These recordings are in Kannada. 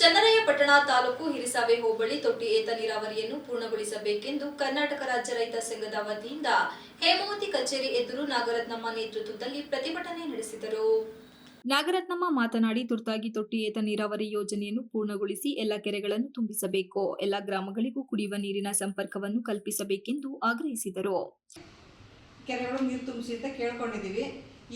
ಚನ್ನರಾಯಪಟ್ಟಣ ತಾಲೂಕು ಹಿರಿಸಾವೆ ಹೋಬಳಿ ತೊಟ್ಟಿ ಏತ ನೀರಾವರಿಯನ್ನು ಪೂರ್ಣಗೊಳಿಸಬೇಕೆಂದು ಕರ್ನಾಟಕ ರಾಜ್ಯ ರೈತ ಸಂಘದ ವತಿಯಿಂದ ಹೇಮಾವತಿ ಕಚೇರಿ ಎದುರು ನಾಗರತ್ನಮ್ಮ ನೇತೃತ್ವದಲ್ಲಿ ಪ್ರತಿಭಟನೆ ನಡೆಸಿದರು. ನಾಗರತ್ನಮ್ಮ ಮಾತನಾಡಿ, ತುರ್ತಾಗಿ ತೊಟ್ಟಿ ಏತ ನೀರಾವರಿ ಯೋಜನೆಯನ್ನು ಪೂರ್ಣಗೊಳಿಸಿ ಎಲ್ಲ ಕೆರೆಗಳನ್ನು ತುಂಬಿಸಬೇಕು. ಎಲ್ಲ ಗ್ರಾಮಗಳಿಗೂ ಕುಡಿಯುವ ನೀರಿನ ಸಂಪರ್ಕವನ್ನು ಕಲ್ಪಿಸಬೇಕೆಂದು ಆಗ್ರಹಿಸಿದರು. ಕೆರೆಗಳು ನೀರು ತುಂಬಿಸಿ ಅಂತ ಕೇಳ್ಕೊಂಡಿದ್ದೀವಿ.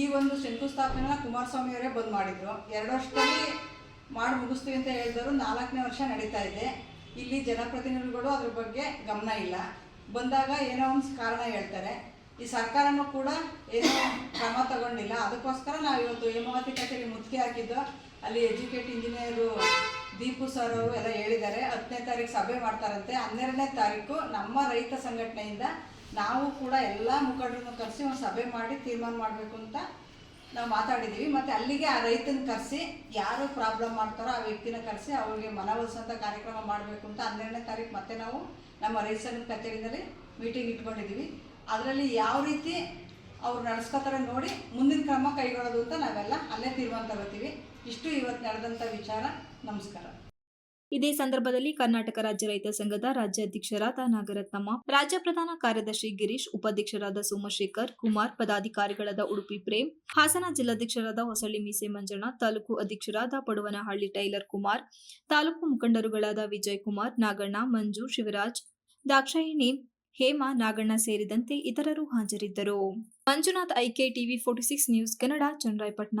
ಈ ಒಂದು ಶಂಕುಸ್ಥಾಪನೆ ಕುಮಾರಸ್ವಾಮಿ ಅವರೇ ಬಂದ್ ಮಾಡಿದ್ರು. ಎರಡು ವರ್ಷದಲ್ಲಿ ಮುಗಿಸ್ತೀವಿ ಅಂತ ಹೇಳಿದವರು ನಾಲ್ಕನೇ ವರ್ಷ ನಡೀತಾ ಇದೆ. ಇಲ್ಲಿ ಜನಪ್ರತಿನಿಧಿಗಳು ಅದ್ರ ಬಗ್ಗೆ ಗಮನ ಇಲ್ಲ. ಬಂದಾಗ ಏನೋ ಒಂದು ಕಾರಣ ಹೇಳ್ತಾರೆ. ಈ ಸರ್ಕಾರನೂ ಕೂಡ ಏನೋ ಕ್ರಮ ತಗೊಂಡಿಲ್ಲ. ಅದಕ್ಕೋಸ್ಕರ ನಾವು ಇವತ್ತು ಹೇಮಾವತಿ ಕಚೇರಿ ಮುತ್ತಿಗೆ ಹಾಕಿದ್ದು, ಅಲ್ಲಿ ಎಜುಕೇಟ್ ಇಂಜಿನಿಯರು ದೀಪು ಸರ್ ಅವರು ಎಲ್ಲ ಹೇಳಿದ್ದಾರೆ, ಹತ್ತನೇ ತಾರೀಕು ಸಭೆ ಮಾಡ್ತಾರಂತೆ. ಹನ್ನೆರಡನೇ ತಾರೀಕು ನಮ್ಮ ರೈತ ಸಂಘಟನೆಯಿಂದ ನಾವು ಕೂಡ ಎಲ್ಲ ಮುಖಂಡರನ್ನು ಕರೆಸಿ ಒಂದು ಸಭೆ ಮಾಡಿ ತೀರ್ಮಾನ ಮಾಡಬೇಕು ಅಂತ ನಾವು ಮಾತಾಡಿದ್ದೀವಿ ಮತ್ತು ಅಲ್ಲಿಗೆ ಆ ರೈತನ ಕರೆಸಿ ಯಾರು ಪ್ರಾಬ್ಲಮ್ ಮಾಡ್ತಾರೋ ಆ ವ್ಯಕ್ತಿನ ಕರೆಸಿ ಅವ್ರಿಗೆ ಮನವೊಲಿಸುವಂಥ ಕಾರ್ಯಕ್ರಮ ಮಾಡಬೇಕು ಅಂತ ಹನ್ನೆರಡನೇ ತಾರೀಕು ಮತ್ತೆ ನಾವು ನಮ್ಮ ರೈತರ ಕಚೇರಿನಲ್ಲಿ ಮೀಟಿಂಗ್ ಇಟ್ಕೊಂಡಿದ್ದೀವಿ ಅದರಲ್ಲಿ ಯಾವ ರೀತಿ ಅವ್ರು ನಡೆಸ್ಕೋತಾರೆ ನೋಡಿ ಮುಂದಿನ ಕ್ರಮ ಕೈಗೊಳ್ಳೋದು ಅಂತ ನಾವೆಲ್ಲ ಅಲ್ಲೇ ತೀರ್ಮಾನ ತಗೋತೀವಿ. ಇಷ್ಟು ಇವತ್ತು ನಡೆದಂಥ ವಿಚಾರ. ನಮಸ್ಕಾರ. ಇದೇ ಸಂದರ್ಭದಲ್ಲಿ ಕರ್ನಾಟಕ ರಾಜ್ಯ ರೈತ ಸಂಘದ ರಾಜ್ಯಾಧ್ಯಕ್ಷರಾದ ನಾಗರತ್ನಮ್ಮ, ರಾಜ್ಯ ಪ್ರಧಾನ ಕಾರ್ಯದರ್ಶಿ ಗಿರೀಶ್, ಉಪಾಧ್ಯಕ್ಷರಾದ ಸೋಮಶೇಖರ್, ಕುಮಾರ್, ಪದಾಧಿಕಾರಿಗಳಾದ ಉಡುಪಿ ಪ್ರೇಮ್, ಹಾಸನ ಜಿಲ್ಲಾಧ್ಯಕ್ಷರಾದ ಹೊಸಳ್ಳಿ ಮೀಸೆ ಮಂಜಣ್ಣ, ತಾಲೂಕು ಅಧ್ಯಕ್ಷರಾದ ಪಡುವನಹಳ್ಳಿ ಟೈಲರ್ ಕುಮಾರ್, ತಾಲೂಕು ಮುಖಂಡರುಗಳಾದ ವಿಜಯ್ ಕುಮಾರ್, ನಾಗಣ್ಣ, ಮಂಜು, ಶಿವರಾಜ್, ದಾಕ್ಷಾಯಿಣಿ, ಹೇಮಾ, ನಾಗಣ್ಣ ಸೇರಿದಂತೆ ಇತರರು ಹಾಜರಿದ್ದರು. Manjunath IK TV forty six news Kannada, Channarayapatna.